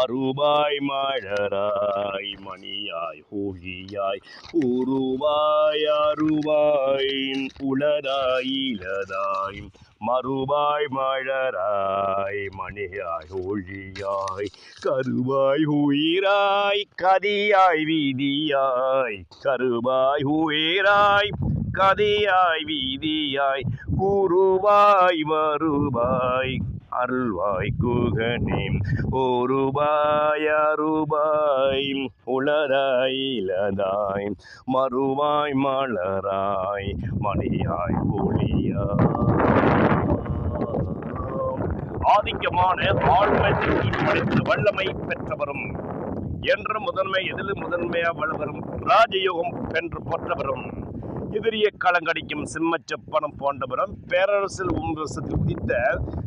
மறுபாய் மழராய் மணியாய் ஹோகியாய் உருவாய் அருவாய் உளதாய் இலதாய் மறுபாய் மழராய் மணியாய் ஒழியாய் கருவாய் உயிராய் கதியாய் வீதியாய் கருவாய் உயிராய் கதியாய் வீதியாய் குருவாய் வருவாய் அருள்வாய் குகனே ஒருபாய் அருபாய் உளராய் இலதாய் மறுவாய் மலராய் மணியாய் ஒளியாய். ஆதிக்கமான ஆழ்மை படைத்த வல்லமை பெற்றவரும். என்று முதன்மை எதிலும் முதன்மையா வளவரும் ராஜயோகம் என்று போற்றவரும். எதிரிய களங்கடிக்கும் சிம்மச்சப்பனம் போன்றவரும் பேரரசில் உம்பசத்தில் உதித்த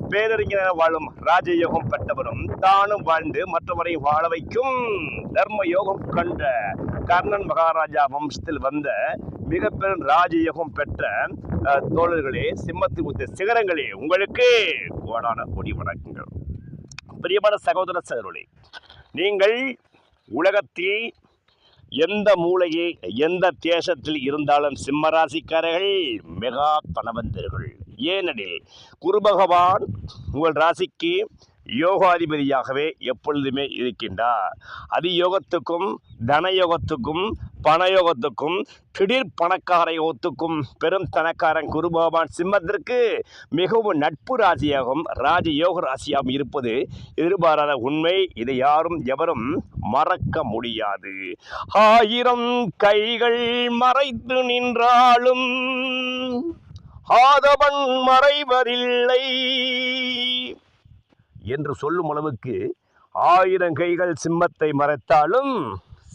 பேரறிஞரான வாழும் ராஜயோகம் பெற்றவரும் தானும் வாழ்ந்து மற்றவரை வாழ வைக்கும் தர்ம யோகம் கண்ட கர்ணன் மகாராஜா வம்சத்தில் வந்த மிக பெரும் ராஜயோகம் பெற்ற தோழர்களே சிம்மத்தில் உத்த சிகரங்களே உங்களுக்கு கோடான கொடி வணக்கங்கள். பிரியமான சகோதர சகோதரர்களே நீங்கள் உலகத்தில் எந்த மூலையை எந்த தேசத்தில் இருந்தாலும் சிம்மராசிக்காரர்கள் மெகா பணவந்தர்கள் ஏனெனில் குரு பகவான் உங்கள் ராசிக்கு யோகாதிபதியாகவே எப்பொழுதுமே இருக்கின்றார். அதியோகத்துக்கும் தனயோகத்துக்கும் பணயோகத்துக்கும் திடீர் பணக்கார யோகத்துக்கும் பெரும் தனக்காரன் குருபகவான் சிம்மத்திற்கு மிகவும் நட்பு ராசியாகவும் ராஜயோக ராசியாகவும் இருப்பது எதிர்பாராத உண்மை. இதை யாரும் எவரும் மறக்க முடியாது. ஆயிரம் கைகள் மறைத்து நின்றாலும் ஆதவன் மறைவதில்லை. என்று சொல்லும் அளவுக்கு ஆயிரம் கைகள் சிம்மத்தை மறைத்தாலும்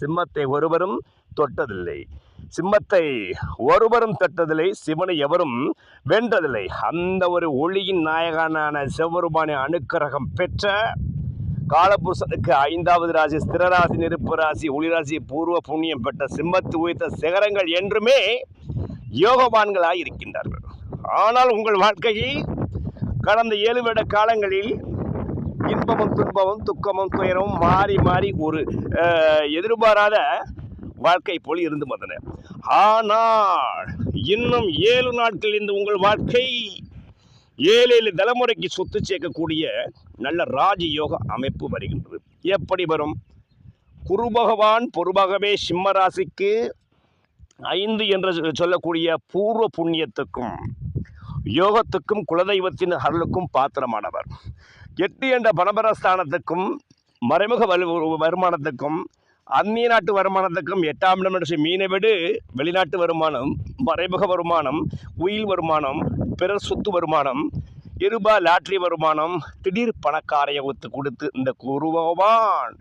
சிம்மத்தை ஒருவரும் தொட்டதில்லை. சிம்மத்தை ஒருவரும் தொட்டதில்லை சிவனை எவரும் வென்றதில்லை. அந்த ஒரு ஒளியின் நாயகனான சிவபெருமானை அனுக்கிரகம் பெற்ற காலபுருஷனுக்கு ஐந்தாவது ராசி ஸ்திரராசி நெருப்பு ராசி ஒளிராசி பூர்வ புண்ணியம் பெற்ற சிம்மத்து உயர்த்த சிகரங்கள் என்றுமே யோகவான்களாக இருக்கின்றார்கள். ஆனால் உங்கள் வாழ்க்கையை கடந்த ஏழு வருட காலங்களில் இன்பமும் துன்பமும் துக்கமும் துயரமும் மாறி மாறி ஒரு எதிர்பாராத வாழ்க்கை போல் இருந்து வந்தன. ஆனால் இன்னும் ஏழு நாட்கள் இந்த உங்கள் வாழ்க்கை ஏழு ஏழு தலைமுறைக்கு சொத்து சேர்க்கக்கூடிய நல்ல ராஜயோக அமைப்பு வருகின்றது. எப்படி வரும்? குரு பகவான் பொறுபகவே சிம்மராசிக்கு ஐந்து என்று சொல்லக்கூடிய பூர்வ புண்ணியத்துக்கும் யோகத்துக்கும் குலதெய்வத்தின் அருளுக்கும் பாத்திரமானவர். எட்டு என்ற பணபரஸ்தானத்துக்கும் மறைமுக வலு வருமானத்துக்கும் அந்நிய நாட்டு வருமானத்துக்கும் எட்டாம் இடம் என்று மீனை விடு வெளிநாட்டு வருமானம் மறைமுக வருமானம் உயில் வருமானம் பிறர் சொத்து வருமானம் இருபா லாட்ரி வருமானம் திடீர் பணக்காரைய ஒத்து கொடுத்து இந்த குருவான்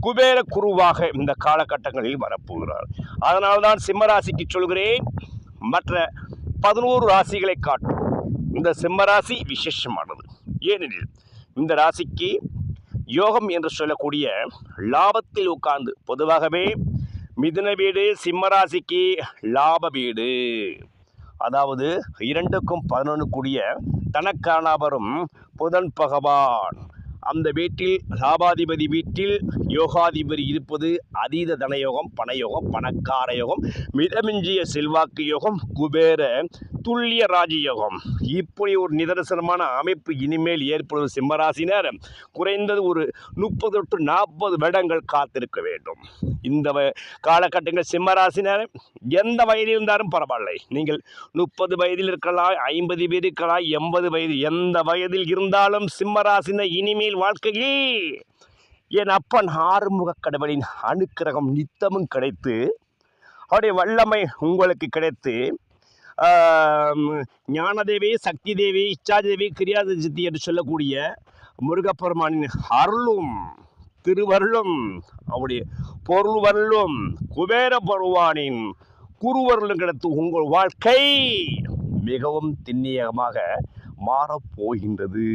குபேர குருவாக இந்த காலகட்டங்களில் வரப்போகிறார். அதனால்தான் சிம்மராசிக்கு சொல்கிறேன் மற்ற பதினோரு ராசிகளை காட்டும். இந்த சிம்மராசி விசேஷமானது. ஏனெனில் இந்த ராசிக்கு யோகம் என்று சொல்லக்கூடிய லாபத்தில் உட்கார்ந்து பொதுவாகவே மிதுன வீடு சிம்மராசிக்கு லாப வீடு. அதாவது இரண்டுக்கும் பதினொன்று கூடிய தனக்கானவரும் புதன் பகவான். அந்த வீட்டில் லாபாதிபதி வீட்டில் யோகாதிபதி இருப்பது அதீத தனயோகம் பணயோகம் பணக்கார யோகம் மிதமிஞ்சிய செல்வாக்கு யோகம் குபேர துல்லிய ராஜயோகம். இப்படி ஒரு நிதர்சனமான அமைப்பு இனிமேல் ஏற்படும் சிம்மராசினர். குறைந்தது ஒரு முப்பது டு நாற்பது வருடங்கள் காத்திருக்க வேண்டும். இந்த வ- காலகட்டங்கள் சிம்மராசினர். எந்த வயதில் இருந்தாலும் பரவாயில்லை. நீங்கள் முப்பது வயதில் இருக்கலாம் ஐம்பது பேர் இருக்கலாம் எண்பது வயது எந்த வயதில் இருந்தாலும் சிம்மராசினர் இனிமேல் வாழ்க்கையே என் அப்பன் ஆறுமுக கடவுளின் அனுக்கிரகம் நித்தமும் கிடைத்து அவருடைய வல்லமை உங்களுக்கு கிடைத்து ஞானதேவி சக்தி தேவி இச்சாதேவி கிரியாத சித்தி என்று சொல்லக்கூடிய முருகப்பெருமானின் அருளும் திருவருளும் அவருடைய பொருள் வரலும் குபேர பருவானின் குருவருளும் கிடைத்து உங்கள் வாழ்க்கை மிகவும் திண்ணியகமாக மாறப்போகின்றது.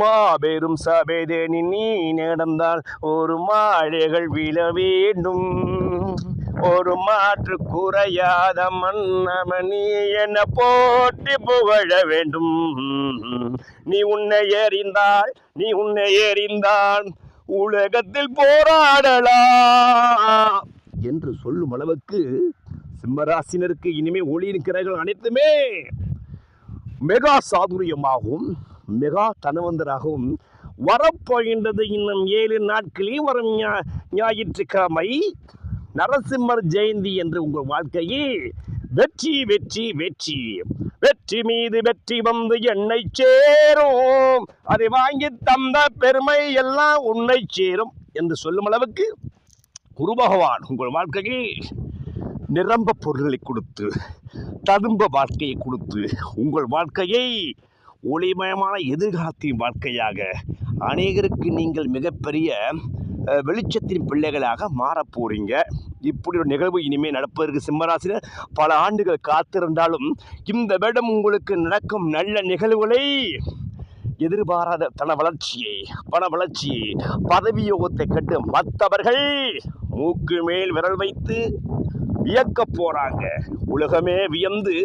மாபெரும் சபேதேனி நீ நடந்தால் ஒரு மாழைகள் விழ வேண்டும். ஒரு மாற்று குறையாத மன்னமணி என போட்டி புகழ வேண்டும். நீ உன்னை எறிந்தாள் நீ உன்னை எறிந்தான் உலகத்தில் போராடலாம் என்று சொல்லும் அளவுக்கு சிம்மராசினருக்கு இனிமே ஒளி இருக்கிறார்கள் அனைத்துமே. மெகா சாதுரியமாகும். மெகா தனவந்தராகவும் வரப்போகின்றது இன்னும் ஏழு நாட்களில் வரும் ஞா- ஞாயிற்றுக்கிழமை. நரசிம்மர் ஜெயந்தி என்று உங்கள் வாழ்க்கையில் வெற்றி வெற்றி வெற்றி. வெற்றி மீது வெற்றி வந்து என்னை சேரும். அதை வாங்கி தந்த பெருமை எல்லாம் உன்னை சேரும் என்று சொல்லும் அளவுக்கு குரு பகவான் உங்கள் வாழ்க்கையில் நிரம்ப பொருள்களை கொடுத்து ததும்ப வாழ்க்கையை கொடுத்து உங்கள் வாழ்க்கையை ஒளிமயமான எதிர்காலத்தின் வாழ்க்கையாக அநேகருக்கு நீங்கள் மிகப்பெரிய வெளிச்சத்தின் பிள்ளைகளாக மாறப் போறீங்க. இப்படி ஒரு நிகழ்வு இனிமேல் நடப்பதற்கு சிம்மராசினர் பல ஆண்டுகள் காத்திருந்தாலும் இந்த வருடம் உங்களுக்கு நடக்கும் நல்ல நிகழ்வுகளை எதிர்பாராத தன வளர்ச்சியை பண வளர்ச்சியை பதவியோகத்தை கண்டு மற்றவர்கள் மூக்கு மேல் விரல் வைத்து வியக்க போறாங்க. உலகமே வியந்து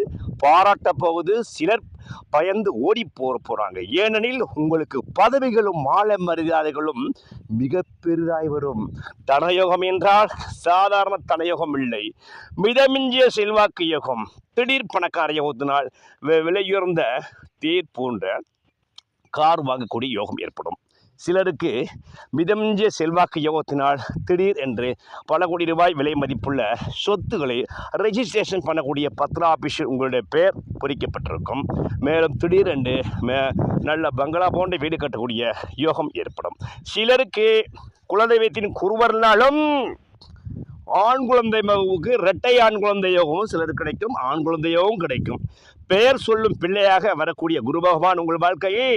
பாராட்ட போவது சிலர் பயந்து ஓடி போற போறாங்க. ஏனெனில் உங்களுக்கு பதவிகளும் மாலை மரியாதைகளும் மிக பெரிதாய் வரும். தனயோகம் என்றால் சாதாரண தனயோகம் இல்லை. மிதமிஞ்சிய செல்வாக்கு யோகம். திடீர் பணக்கார யோகத்தினால் விலையுயர்ந்த தேர் போன்ற கார் வாங்கக்கூடிய யோகம் ஏற்படும். சிலருக்கு மிதமிஞ்சிய செல்வாக்கு யோகத்தினால் திடீர் என்று பல கோடி ரூபாய் விலை மதிப்புள்ள சொத்துக்களை ரெஜிஸ்ட்ரேஷன் பண்ணக்கூடிய பத்ரா ஆஃபீஸில் உங்களுடைய பெயர் பொறிக்கப்பட்டிருக்கும். மேலும் திடீரென்று மே நல்ல பங்களா போன்ற வீடு கட்டக்கூடிய யோகம் ஏற்படும். சிலருக்கு குலதெய்வத்தின் குருவர்னாலும் ஆண் குழந்தை மகவுக்கு இரட்டை ஆண் குழந்தை யோகமும் சிலருக்கு கிடைக்கும் ஆண் குழந்தையோகவும் கிடைக்கும். பெயர் சொல்லும் பிள்ளையாக வரக்கூடிய குரு பகவான் உங்கள் வாழ்க்கையை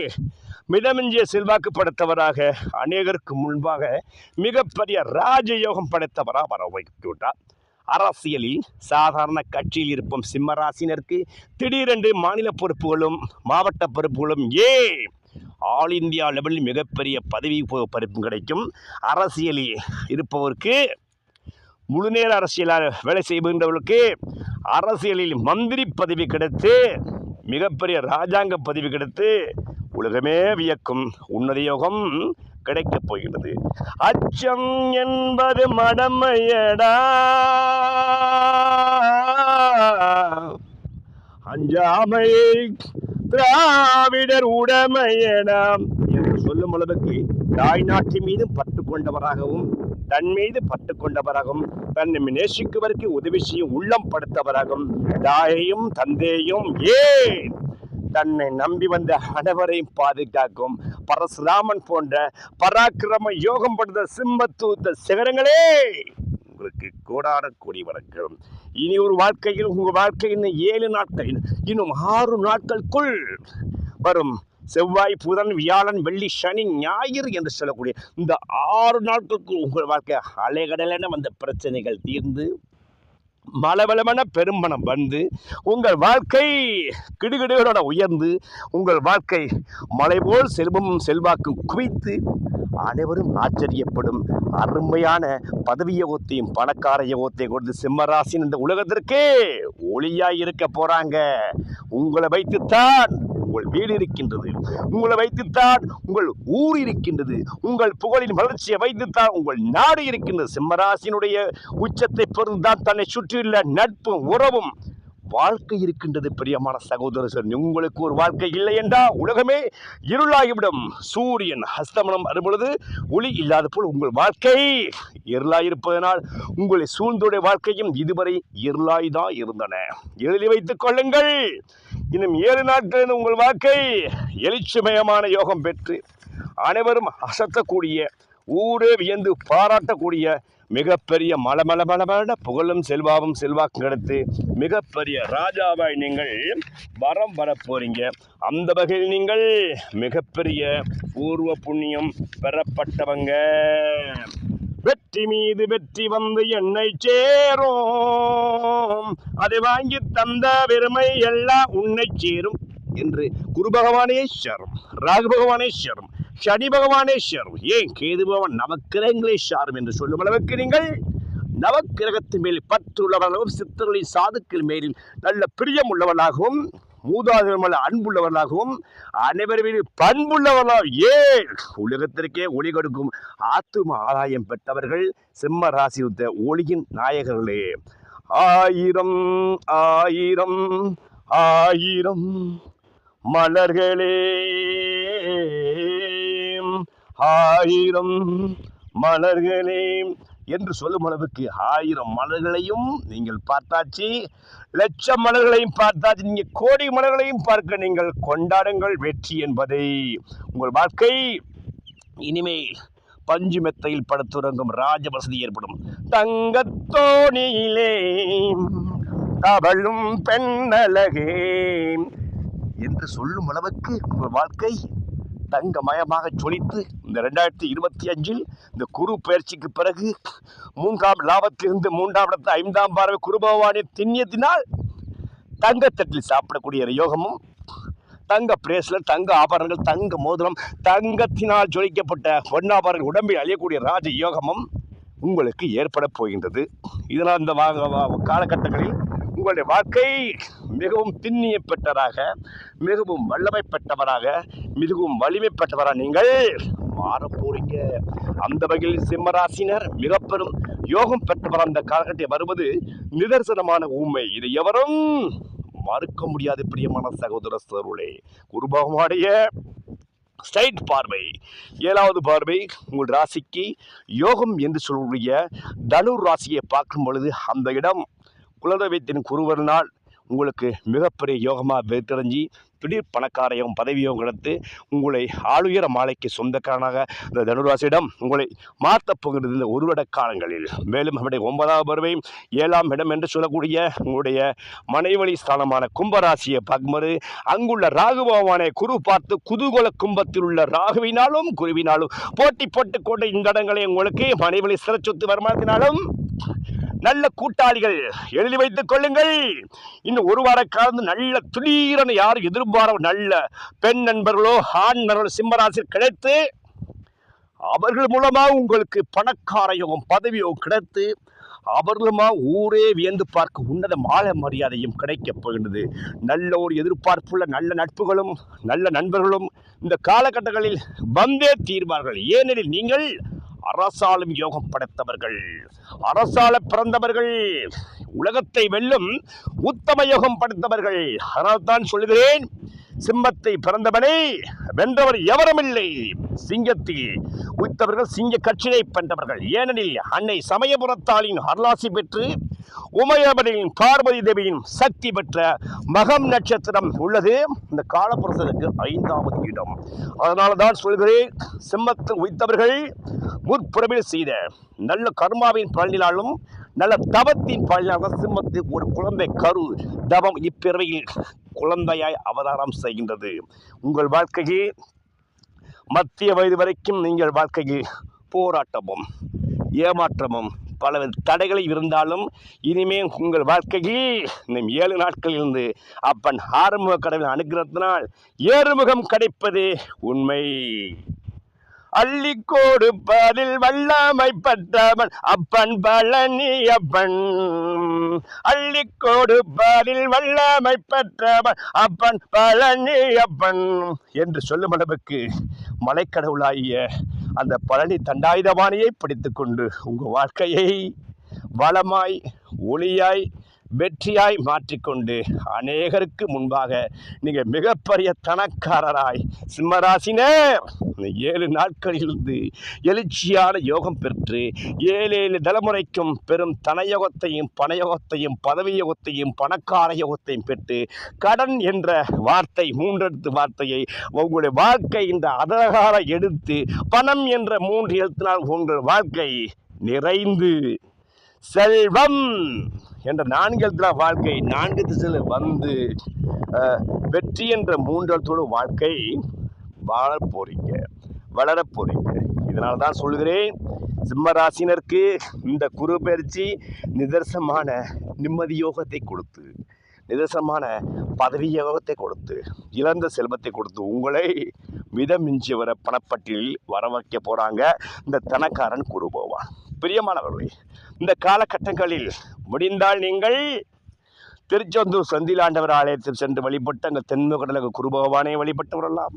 மிதமிஞ்சிய செல்வாக்கு படைத்தவராக அநேகருக்கு முன்பாக மிகப்பெரிய ராஜயோகம் படைத்தவராக வர வைத்து விட்டார் அரசியலில் சாதாரண கட்சியில் இருப்போம் சிம்மராசினருக்கு திடீரென்று மாநில பொறுப்புகளும் மாவட்ட பொறுப்புகளும் ஏன் ஆல் இந்தியா லெவலில் மிகப்பெரிய பதவி பொ- பொறுப்பும் கிடைக்கும். அரசியலில் இருப்பவருக்கு முழுநேர அரசியலாக வேலை செய்கின்றவர்களுக்கு அரசியலில் மந்திரி பதவி கிடைத்து மிகப்பெரிய ராஜாங்க பதவி கிடைத்து உலகமே வியக்கும் உன்னத யோகம் கிடைக்கப் போகிறது அச்சம் என்பது மடமையடா. அஞ்சாமை திராவிடர் உடமையடாம் என்று சொல்லும் அளவுக்கு தாய் நாட்டின் மீதும் பற்று கொண்டவராகவும் தன் மீது பட்டு கொண்டவராகவும் தன்னை நேசிக்குவதற்கு உதவி செய்யும் உள்ளம் படுத்தவராகவும் தாயையும் தந்தையும் ஏன்? தன்னை நம்பி வந்த அனைவரையும் பாதுகாக்கும். பரசுராமன் போன்ற பராக்கிரம யோகம் படுத்த சிம்மத்தூத்த சிகரங்களே உங்களுக்கு கோடான கோடி வணக்கம். இனி ஒரு வாழ்க்கையில் உங்கள் வாழ்க்கை இன்னும் ஏழு நாட்கள் இன்னும் ஆறு நாட்களுக்குள் வரும். செவ்வாய் புதன் வியாழன் வெள்ளி சனி ஞாயிறு என்று சொல்லக்கூடிய இந்த ஆறு நாட்களுக்கு உங்கள் வாழ்க்கை அலைகடலென வந்த பிரச்சனைகள் தீர்ந்து மலபலமென பெரும்பணம் வந்து உங்கள் வாழ்க்கை கிடுகிடுகளோட உயர்ந்து உங்கள் வாழ்க்கை மலை போல் செல்வமும் செல்வாக்கும் குவித்து அனைவரும் ஆச்சரியப்படும். அருமையான பதவி யோகத்தையும் பணக்கார யோகத்தையும் கொடுத்து சிம்மராசின் இந்த உலகத்திற்கே ஒளியாய் இருக்க போகிறாங்க உங்களை வைத்துத்தான் உங்கள் வீடு இருக்கின்றது உங்களை வைத்துத்தான் உங்கள் ஊர் இருக்கின்றது உங்கள் புகழின் வளர்ச்சியை வைத்துத்தான் உங்கள் நாடு இருக்கின்றது சிம்மராசினுடைய உச்சத்தை பொருந்தான் தன்னை சுற்றியுள்ள நட்பும் உறவும் வாழ்க்கை இருக்கின்றது பிரியமான சகோதரர் உங்களுக்கு ஒரு வாழ்க்கை இல்லை என்றால் உலகமே இருளாகிவிடும். சூரியன் ஹஸ்தமனம் வரும்பொழுது ஒளி இல்லாத போல் உங்கள் வாழ்க்கை இருளாயிருப்பதனால் உங்களை சூழ்ந்துடைய வாழ்க்கையும் இதுவரை இருளாய் தான் இருந்தன. எழுதி வைத்துக் கொள்ளுங்கள். இன்னும் ஏழு நாட்களில் உங்கள் வாழ்க்கை எழுச்சிமயமான யோகம் பெற்று அனைவரும் அசத்தக்கூடிய ஊரே வியந்து பாராட்டக்கூடிய மிகப்பெரிய மலமலமலமான புகழும் செல்வாவும் செல்வாக்கும் கிடைத்து மிகப்பெரிய ராஜாவாய் நீங்கள் வரம் வர போறீங்க. அந்த வகையில் நீங்கள் மிகப்பெரிய பூர்வ புண்ணியம் பெறப்பட்டவங்க. வெற்றி மீது வெற்றி வந்து என்னை சேரும். அதை வாங்கி தந்த பெருமை எல்லாம் உன்னை சேரும் என்று குரு பகவானேஸ்வரம் ராகு பகவானேஸ்வரம் சனி பகவானே ஏன் கேது பகவான் நவக்கிரகங்களே என்று சொல்லும் அளவுக்கு நீங்கள் நவக்கிரகத்தின் மேல் பற்றுள்ளவர்களாகவும் சித்தர்களின் சாதுக்கள் மேலில் நல்ல பிரியம் உள்ளவர்களாகவும் மூதாதையர் மேல அன்புள்ளவர்களாகவும் அனைவர் மீது பண்புள்ளவர்களாக உலகத்திற்கே ஒளி கொடுக்கும் ஆத்தும ஆதாயம் பெற்றவர்கள் சிம்ம ராசி உத்த ஒளியின் நாயகர்களே. ஆயிரம் ஆயிரம் ஆயிரம் மலர்களே. ஆயிரம் மலர்களே. என்று சொல்லும் அளவுக்கு ஆயிரம் மலர்களையும் நீங்கள் பார்த்தாச்சு. லட்சம் மலர்களையும் பார்த்தாச்சு நீங்க கோடி மலர்களையும் பார்க்க நீங்கள் கொண்டாடுங்கள் வெற்றி என்பதை. உங்கள் வாழ்க்கை இனிமேல் பஞ்சு மெத்தையில் படுத்துறங்கும் ராஜ வசதி ஏற்படும். தங்கத்தோணியிலே தவழும் பெண்ணழகே. என்று சொல்லும் அளவுக்கு உங்கள் வாழ்க்கை தங்கமயமாக சொலித்து இந்த ரெண்டாயிரத்தி இருபத்தி அஞ்சில் இந்த குரு பயிற்சிக்கு பிறகு மூன்றாம் லாபத்திலிருந்து மூன்றாம் இடத்து ஐந்தாம் பார்வை குருபவானை திண்ணியத்தினால் தங்கத்தட்டில் சாப்பிடக்கூடிய ஒரு யோகமும் தங்க பிரேஸ்லர் தங்க ஆபரணங்கள் தங்க மோதிரம் தங்கத்தினால் ஜொலிக்கப்பட்ட பொன்னாபரணங்கள் உடம்பில் அழியக்கூடிய ராஜ யோகமும் உங்களுக்கு ஏற்பட போகின்றது. இதனால் இந்த வா- காலகட்டங்களில் உங்களுடைய வாழ்க்கை மிகவும் திண்ணிய பெற்றதாக மிகவும் வல்லமை பெற்றவராக மிகவும் வலிமை பெற்றவராக நீங்கள் மாற போறீங்க. அந்த வகையில் சிம்மராசினர் மிக பெரும் யோகம் பெற்றவர் அந்த காலகட்டத்தில் வருவது நிதர்சனமான உண்மை. இது எவரும் மறுக்க முடியாது பிரியமான சகோதர சருளே குருபகமாடைய ஸ்ட்ரைட் பார்வை. ஏழாவது பார்வை உங்கள் ராசிக்கு யோகம் என்று சொல்லக்கூடிய தனுர் ராசியை பார்க்கும் பொழுது அந்த இடம் குலதெய்வத்தின் நாள். உங்களுக்கு மிகப்பெரிய யோகமாக வெற்றிறஞ்சி திடீர் பணக்காரையும் பதவியும் கிடைத்து உங்களை ஆளுயர மாலைக்கு சொந்தக்காரனாக இந்த தனுராசியிடம் உங்களை மாற்றப் போகிறது இந்த ஒரு வருட காலங்களில். மேலும் அவருடைய ஒன்பதாவது பருவை ஏழாம் இடம் என்று சொல்லக்கூடிய உங்களுடைய மனைவழி ஸ்தானமான கும்பராசியை பார்க்கும்போது அங்குள்ள ராகு பகவானை குரு பார்த்து குதூகோல கும்பத்தில் உள்ள ராகுவினாலும் குருவினாலும் போட்டி போட்டுக்கொண்ட இந்த இடங்களை உங்களுக்கு மனைவழி சிறச்சொத்து வருமானத்தினாலும் நல்ல கூட்டாளிகள் எழுதி வைத்துக் கொள்ளுங்கள். இன்னும் ஒரு வார காலம் நல்ல துளீரன யாரும் எதிர்பார நல்ல பெண் நண்பர்களோ ஆண் நண்பர்களோ சிம்மராசியில் கிடைத்து அவர்கள் மூலமாக உங்களுக்கு பணக்கார பதவியோ கிடைத்து அவர்களுமா ஊரே வியந்து பார்க்க உன்னத மாலை மரியாதையும் கிடைக்கப் போகின்றது. நல்ல ஒரு எதிர்பார்ப்புள்ள நல்ல நட்புகளும் நல்ல நண்பர்களும் இந்த காலகட்டங்களில் வந்தே தீர்வார்கள். ஏனெனில் நீங்கள் அரசாலும் யோகம் படைத்தவர்கள். அரசால பிறந்தவர்கள். உலகத்தை வெல்லும் உத்தம யோகம் படைத்தவர்கள். அதனால் தான் சொல்கிறேன் சிம்மத்தை பிறந்தவனே வென்றவர் எவருமில்லை. சிங்கத்தில் உய்த்தவர்கள் சிங்க கட்சியை பெற்றவர்கள். ஏனெனில் அன்னை சமயபுரத்தாளின் அருளாசி பெற்று உமையபதியின் பார்வதி தேவியின் சக்தி பெற்ற மகம் நட்சத்திரம் உள்ளது. இந்த காலப்புரசனுக்கு ஐந்தாவது இடம். அதனால தான் சொல்கிறேன் சிம்மத்தில் உய்த்தவர்கள் முற்புறவில் செய்த நல்ல கர்மாவின் பலனினாலும் நல்ல தவத்தின் பலனாக சிம்மத்துக்கு ஒரு குழந்தை கரு தவம் இப்பிறவையில் குழந்தையாய் அவதாரம் செய்கின்றது. உங்கள் வாழ்க்கைக்கு மத்திய வயது வரைக்கும் நீங்கள் வாழ்க்கையில் போராட்டமும் ஏமாற்றமும் பல தடைகளை இருந்தாலும் இனிமே உங்கள் வாழ்க்கையில் இன்னும் ஏழு நாட்களிலிருந்து அப்பன் ஆறுமுக கடவுள் அனுகிரகத்தினால் ஏறுமுகம் கிடைப்பது உண்மை. அள்ளி கொடுப்பதில் வல்லமை பெற்றவன் அப்பன் பழனி அப்பன். அள்ளி கொடுப்பதில் வல்லமை பெற்றவன் அப்பன் பழனி அப்பன். என்று சொல்லும் அளவுக்கு மலைக்கடவுளாகிய அந்த பழனி தண்டாயுதபாணியை பிடித்துக்கொண்டு உங்கள் வாழ்க்கையை வளமாய் ஒளியாய் வெற்றியாய் மாற்றிக்கொண்டு அநேகருக்கு முன்பாக நீங்கள் மிகப்பெரிய தனக்காரராய் சிம்மராசினர் ஏழு நாட்களிலிருந்து எழுச்சியான யோகம் பெற்று ஏழு ஏழு தலைமுறைக்கும் பெரும் தனயோகத்தையும் பணயோகத்தையும் பதவி யோகத்தையும் பணக்கார யோகத்தையும் பெற்று கடன் என்ற வார்த்தை மூன்றெழுத்து வார்த்தையை உங்களுடைய வாழ்க்கை இந்த அதகார எடுத்து பணம் என்ற மூன்று எழுத்தினால் உங்கள் வாழ்க்கை நிறைந்து செல்வம். என்ற நான்கு எழுத்துல வாழ்க்கை நான்கு திசையில் வந்து வெற்றி என்ற மூன்றெழுத்தோடு வாழ்க்கை வாழப் போறீங்க வளர போறீங்க. இதனால் தான் சொல்கிறேன் சிம்மராசினருக்கு இந்த குரு பயிற்சி நிதர்சனமான நிம்மதி யோகத்தை கொடுத்து நிதர்சனமான பதவி யோகத்தை கொடுத்து இழந்த செல்வத்தை கொடுத்து உங்களை மிதமிஞ்சி வர பணப்பட்டியலில் வர வைக்க போகிறாங்க இந்த தனக்காரன் குரு போவான் பிரியமானவர்களே இந்த காலகட்டங்களில் முடிந்தால் நீங்கள் திருச்செந்தூர் செந்திலாண்டவர் ஆலயத்தில் சென்று வழிபட்டு அங்கே தென்முகடலுக்கு குருபகவானை வழிபட்டு வரலாம்.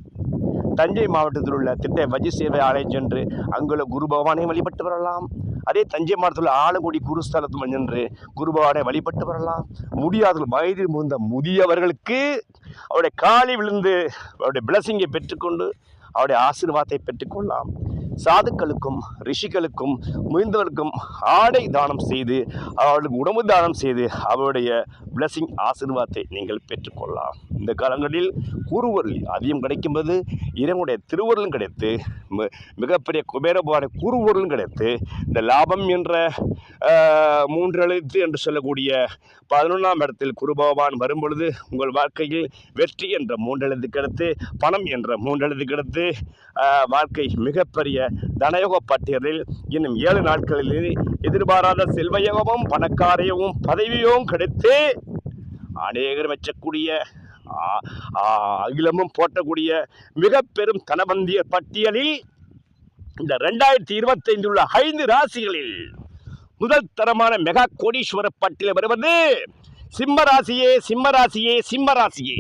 தஞ்சை மாவட்டத்தில் உள்ள திட்ட வஜி சேவை ஆலயம் சென்று அங்குள்ள குரு பகவானை வழிபட்டு வரலாம். அதே தஞ்சை மாவட்டத்தில் ஆலங்குடி குருஸ்தலத்தில் சென்று குரு பகவானை வழிபட்டு வரலாம். முடியாத வயதில் முந்த முதியவர்களுக்கு அவருடைய காலி விழுந்து அவருடைய பிளஸிங்கை பெற்றுக்கொண்டு அவருடைய ஆசீர்வாதத்தை பெற்றுக்கொள்ளலாம். சாதுக்களுக்கும் ரிஷிகளுக்கும் முயந்தவர்களுக்கும் ஆடை தானம் செய்து அவர்களுக்கு உணவு தானம் செய்து அவருடைய பிளஸிங் ஆசீர்வாதத்தை நீங்கள் பெற்றுக்கொள்ளலாம். இந்த காலங்களில் கூறுவரில் அதிகம் கிடைக்கும்போது இறைவனுடைய திருவருளும் கிடைத்து மிகப்பெரிய குபேரபுவான கூறுவொருளும் கிடைத்து இந்த லாபம் என்ற மூன்று எழுத்து என்று சொல்லக்கூடிய பதினொன்றாம் இடத்தில் குருபகவான் வரும்பொழுது உங்கள் வாழ்க்கையில் வெற்றி என்ற மூன்றெழுத்து கிடைத்து பணம் என்ற மூன்றெழுத்து கிடைத்து வாழ்க்கை மிகப்பெரிய தனயோக பட்டியலில் இன்னும் ஏழு நாட்களில் எதிர்பாராத செல்வயோகமும் பணக்காரியமும் பதவியும் கிடைத்து அநேகர் மெச்சக்கூடிய அகிலமும் போட்டக்கூடிய மிக பெரும் தனவந்திய பட்டியலில் இந்த ரெண்டாயிரத்தி இருபத்தைந்து உள்ள ஐந்து ராசிகளில் முதல் தரமான மெகா கோடீஸ்வர பட்டியல் வருவது. சிம்ம ராசியே சிம்ம ராசியே சிம்ம ராசியே